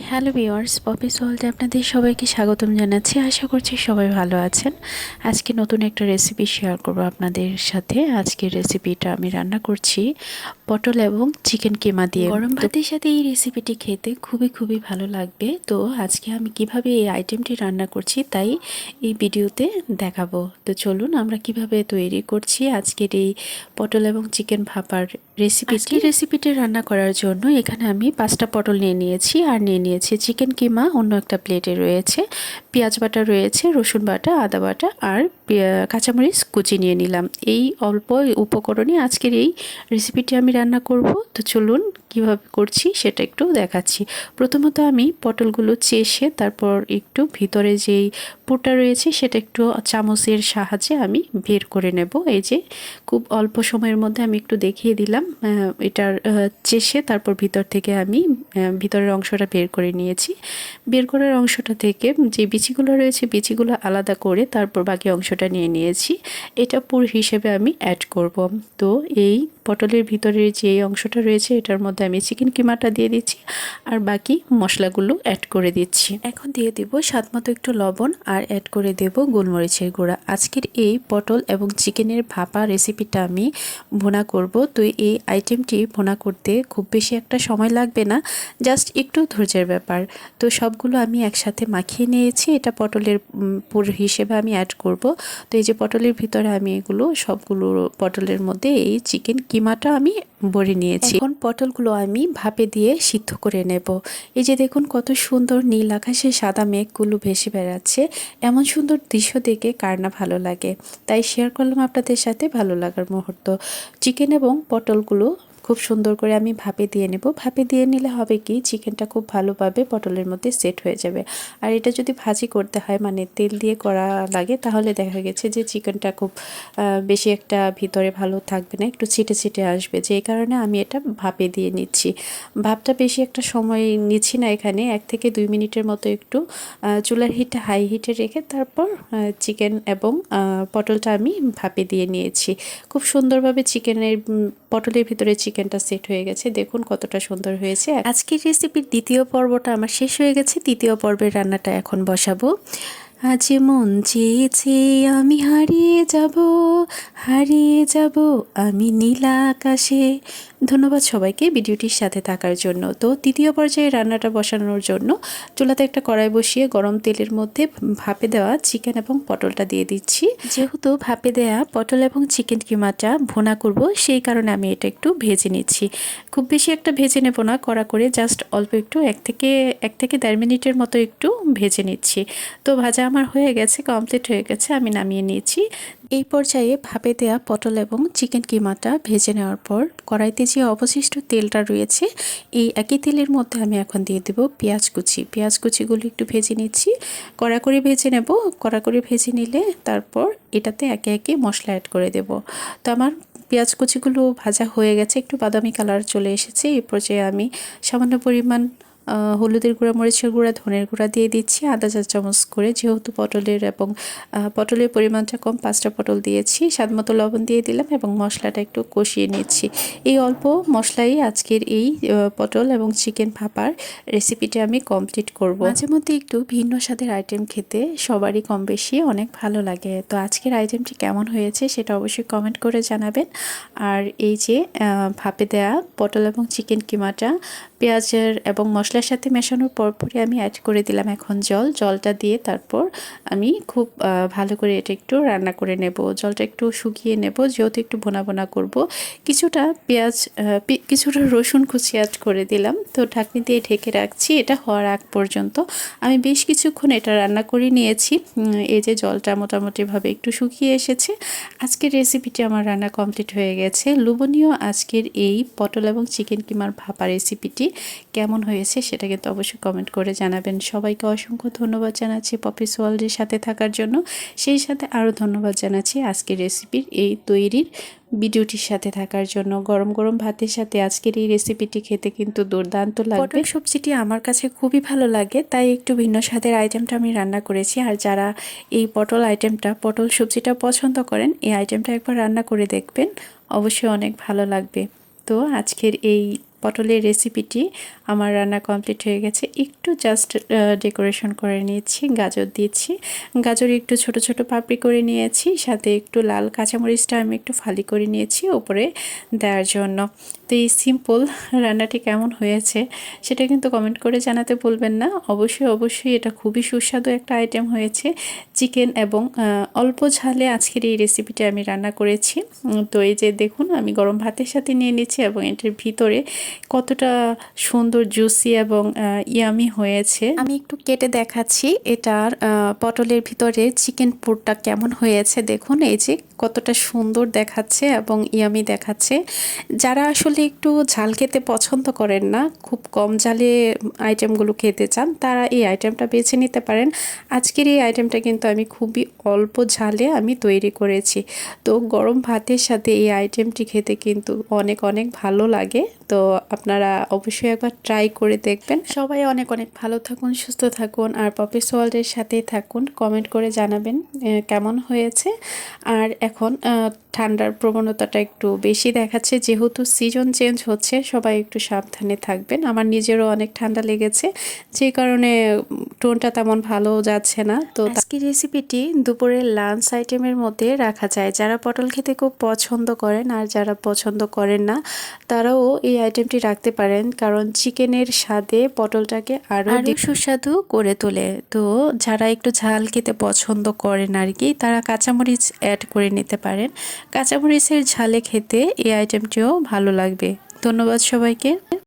Hello viewers poppy ওয়ার্ল্ডে আপনাদের সবাইকে স্বাগতম জানাচ্ছি। আশা করছি সবাই ভালো আছেন। আজকে নতুন একটা রেসিপি শেয়ার করব আপনাদের সাথে। আজকের রেসিপিটা আমি রান্না করছি পটল এবং চিকেন কিমা দিয়ে। গরম ভাতের সাথে এই রেসিপিটি খেতে খুবই খুবই ভালো লাগবে। তো আজকে আমি কীভাবে এই আইটেমটি রান্না করছি তাই এই ভিডিওতে দেখাবো। তো চলুন আমরা কীভাবে তৈরি করছি আজকের এই পটল এবং চিকেন ভাপার রেসিপিটি রেসিপিটি রান্না করার জন্য এখানে আমি পাঁচটা পটল নিয়ে নিয়েছি আর নিয়ে নিয়েছি চিকেন কিমা অন্য একটা প্লেটে রয়েছে। পেঁয়াজ বাটা রয়েছে রসুন বাটা আদা বাটা আর কাঁচামরিচ কুচি নিয়ে নিলাম। এই অল্প উপকরণে আজকের এই রেসিপিটি আমি রান্না করব। তো চলুন কীভাবে করছি সেটা একটু দেখাচ্ছি। প্রথমত আমি পটলগুলো চেষে তারপর একটু ভিতরে যেই পুরটা রয়েছে সেটা একটু চামচের সাহায্যে আমি বের করে নেব। এই যে খুব অল্প সময়ের মধ্যে আমি একটু দেখিয়ে দিলাম। এটার চেষে তারপর ভিতর থেকে আমি ভিতরের অংশটা বের করে নিয়েছি। বের করার অংশটা থেকে যে বিচিগুলো রয়েছে, বিচিগুলো আলাদা করে তারপর বাকি অংশটা নিয়ে নিয়েছি। এটা পুর হিসেবে আমি অ্যাড করব। তো এই পটলের ভিতরের যে অংশটা রয়েছে, এটার মধ্যে আমি চিকেন কিমাটা দিয়ে দিচ্ছি আর বাকি মশলাগুলো অ্যাড করে দিচ্ছি। এখন দিয়ে দেব স্বাদ মতো একটু লবণ আর অ্যাড করে দেব গোলমরিচের গুঁড়া। আজকের এই পটল এবং চিকেনের ভাপা রেসিপিটা আমি ভোনা করব। তো এই আইটেমটি ভোনা করতে খুব বেশি একটা সময় লাগবে না জাস্ট একটু ধৈর্যের ব্যাপার। তো সবগুলো আমি একসাথে মাখিয়ে নিয়েছি, এটা পটলের পুর হিসেবে আমি অ্যাড করব। তো এই যে পটলের ভিতরে আমি এগুলো সবগুলো পটলের মধ্যে এই চিকেন কিমাটা আমি ভরে নিয়েছি। এখন পটলগুলো আমি ভাপে দিয়ে সিদ্ধ করে নেব। এই যে দেখুন কত সুন্দর নীল আকাশে সাদা মেঘগুলো ভেসে বেড়াচ্ছে। এমন সুন্দর দৃশ্য দেখে কার না ভালো লাগে। তাই শেয়ার করলাম আপনাদের সাথে ভালো লাগার মুহূর্ত। চিকেন এবং পটলগুলো খুব সুন্দর করে আমি ভাপে দিয়ে নেব। ভাপে দিয়ে নিলে হবে কি, চিকেনটা খুব ভালোভাবে পটলের মধ্যে সেট হয়ে যাবে। আর এটা যদি ভাজি করতে হয় মানে তেল দিয়ে করা লাগে, তাহলে দেখা গেছে যে চিকেনটা খুব বেশি একটা ভিতরে ভালো থাকবে না, একটু ছিটে ছিটে আসবে। যে কারণে আমি এটা ভাপে দিয়ে নিচ্ছি। ভাপটা বেশি একটা সময় নিচ্ছি না এখানে, এক থেকে দুই মিনিটের মতো একটু চুলার হিটটা হাই হিটে রেখে তারপর চিকেন এবং পটলটা আমি ভাপে দিয়ে নিয়েছি। খুব সুন্দরভাবে চিকেনের পটলের ভিতরে চিকেনটা সেট হয়ে গেছে। দেখুন কতটা সুন্দর হয়েছে। আজকের রেসিপির দ্বিতীয় পর্বটা আমার শেষ হয়ে গেছে। তৃতীয় পর্বের রান্নাটা এখন বসাবো। আজ মন চেয়েছে আমি হারিয়ে যাব হারিয়ে যাব আমি নীলা আকাশে। ধন্যবাদ সবাইকে ভিডিওটির সাথে থাকার জন্য। তো তৃতীয় পর্যায়ে রান্নাটা বসানোর জন্য চুলাতে একটা কড়াই বসিয়ে গরম তেলের মধ্যে ভাপে দেওয়া চিকেন এবং পটলটা দিয়ে দিচ্ছি। যেহেতু ভাপে দেওয়া পটল এবং চিকেন কিমাটা ভোনা করব, সেই কারণে আমি এটা একটু ভেজে নিচ্ছি। খুব বেশি একটা ভেজে নেব না, কড়া করে জাস্ট অল্প একটু, এক থেকে এক থেকে দেড় মিনিটের মতো একটু ভেজে নিচ্ছি। তো ভাজা আমার হয়ে গেছে কমপ্লিট হয়ে গেছে, আমি নামিয়ে নিয়েছি। এই পর্যায়ে ভাপে দেওয়া পটল এবং চিকেন কিমাটা ভেজে নেওয়ার পর কড়াইতে যে অবশিষ্ট তেলটা রয়েছে, এই একই তেলের মধ্যে আমি এখন দিয়ে দেবো পেঁয়াজ কুচি। পেঁয়াজ কুচিগুলো একটু ভেজে নিচ্ছি। কড়া ভেজে নেব। কড়া ভেজে নিলে তারপর এটাতে একে একে মশলা অ্যাড করে দেব। তো আমার পেঁয়াজ কুচিগুলো ভাজা হয়ে গেছে, একটু বাদামি কালার চলে এসেছে। এই পর্যায়ে আমি সামান্য পরিমাণ হলুদের গুঁড়া, মরিচের গুঁড়া, ধনের গুঁড়া দিয়ে দিচ্ছি আধা চা চামচ করে। যেহেতু পটলের এবং পটলের পরিমাণটা কম, পাঁচটা পটল দিয়েছি। স্বাদ মতো লবণ দিয়ে দিলাম এবং মশলাটা একটু কষিয়ে নিচ্ছি। এই অল্প মশলাই আজকের এই পটল এবং চিকেন ভাপার রেসিপিটি আমি কমপ্লিট করব। মাঝে মধ্যে একটু ভিন্ন স্বাদের আইটেম খেতে সবারই কম বেশি অনেক ভালো লাগে। তো আজকের আইটেমটি কেমন হয়েছে সেটা অবশ্যই কমেন্ট করে জানাবেন। আর এই যে ভাপে দেয়া পটল এবং চিকেন কিমাটা, পেঁয়াজের এবং মশলার সাথে মেশানোর পরপরই আমি অ্যাড করে দিলাম এখন জল। জলটা দিয়ে তারপর আমি খুব ভালো করে এটা একটু রান্না করে নেব। জলটা একটু শুকিয়ে নেব, যেহেতু একটু বোনা বোনা করব। কিছুটা পেঁয়াজ কিছুটা রসুন কুচি অ্যাড করে দিলাম। তো ঢাকনি দিয়ে ঢেকে রাখছি। এটা হওয়ার আগ পর্যন্ত আমি বেশ কিছুক্ষণ এটা রান্না করে নিয়েছি। এই যে জলটা মোটামুটিভাবে একটু শুকিয়ে এসেছে। আজকের রেসিপিটি আমার রান্না কমপ্লিট হয়ে গেছে। লুবনীয় আজকের এই পটল এবং চিকেন কিমার ভাপা রেসিপিটি কেমন হয়েছে সেটা কিন্তু অবশ্যই কমেন্ট করে জানাবেন। সবাইকে অসংখ্য ধন্যবাদ জানাচ্ছি পপিস ওয়ার্ল্ডের সাথে থাকার জন্য। সেই সাথে আরও ধন্যবাদ জানাচ্ছি আজকের রেসিপির এই তৈরির ভিডিওটির সাথে থাকার জন্য। গরম গরম ভাতের সাথে আজকের এই রেসিপিটি খেতে কিন্তু দুর্দান্ত লাগবে। পটল সবজিটি আমার কাছে খুবই ভালো লাগে, তাই একটু ভিন্ন স্বাদের আইটেমটা আমি রান্না করেছি। আর যারা এই পটল আইটেমটা পটল সবজিটা পছন্দ করেন, এই আইটেমটা একবার রান্না করে দেখবেন। অবশ্যই অনেক ভালো লাগবে। তো আজকের এই পটলের রেসিপিটি আমার রান্না কমপ্লিট হয়ে গেছে। একটু জাস্ট ডেকোরেশন করে নিয়েছি, গাজর দিয়েছি। গাজর একটু ছোট ছোট পাপড়ি করে নিয়েছি, সাথে একটু লাল কাঁচামরিচটা আমি একটু ফালি করে নিয়েছি ওপরে দেওয়ার জন্য। তো এই সিম্পল রান্নাটি কেমন হয়েছে সেটা কিন্তু কমেন্ট করে জানাতে বলবেন না। অবশ্যই অবশ্যই এটা খুবই সুস্বাদু একটা আইটেম হয়েছে। চিকেন এবং অল্প ঝালে আজকের এই রেসিপিটা আমি রান্না করেছি। তো এই যে দেখুন, আমি গরম ভাতের সাথে নিয়ে নিচ্ছি এবং এটার ভিতরে কতটা সুন্দর জুসি এবং ইয়ামি হয়েছে। আমি একটু কেটে দেখাচ্ছি এটার পটলের ভিতরে চিকেন পুরটা কেমন হয়েছে। দেখুন, এই যে কতটা সুন্দর দেখাচ্ছে এবং ইয়ামি দেখাচ্ছে। যারা আসলে একটু ঝাল খেতে পছন্দ করেন না, খুব কম ঝালে আইটেমগুলো খেতে চান, তারা এই আইটেমটা বেছে নিতে পারেন। আজকের এই আইটেমটা কিন্তু আমি খুবই অল্প ঝালে আমি তৈরি করেছি। তো গরম ভাতের সাথে এই আইটেমটি খেতে কিন্তু অনেক অনেক ভালো লাগে। তো আপনারা অবশ্যই একবার ট্রাই করে দেখবেন। সবাই অনেক অনেক ভালো থাকুন, সুস্থ থাকুন আর পপি সোয়াল্ডের সাথেই থাকুন। কমেন্ট করে জানাবেন কেমন হয়েছে। আর এখন ঠান্ডার প্রবণতাটা একটু বেশি দেখাচ্ছে। যেহেতু সিজন চেঞ্জ হচ্ছে, সবাই একটু সাবধানে থাকবেন। আমার নিজেরও অনেক ঠান্ডা লেগেছে, যে কারণে টোনটা তেমন ভালো যাচ্ছে না। তো আজকের রেসিপিটি দুপুরের লাঞ্চ আইটেমের মধ্যে রাখা যায়। যারা পটল খেতে খুব পছন্দ করেন আর যারা পছন্দ করেন না, তারাও এই আইটেমটি রাখতে পারেন কারণ চিকেনের স্বাদে পটলটাকে আরও সুস্বাদু করে তোলে। তো যারা একটু ঝাল খেতে পছন্দ করেন আর কি তারা কাঁচামরিচ অ্যাড করে নিতে পারেন। কাঁচামরিচের ঝালে খেতে এই আইটেমটিও ভালো লাগবে। ধন্যবাদ সবাইকে।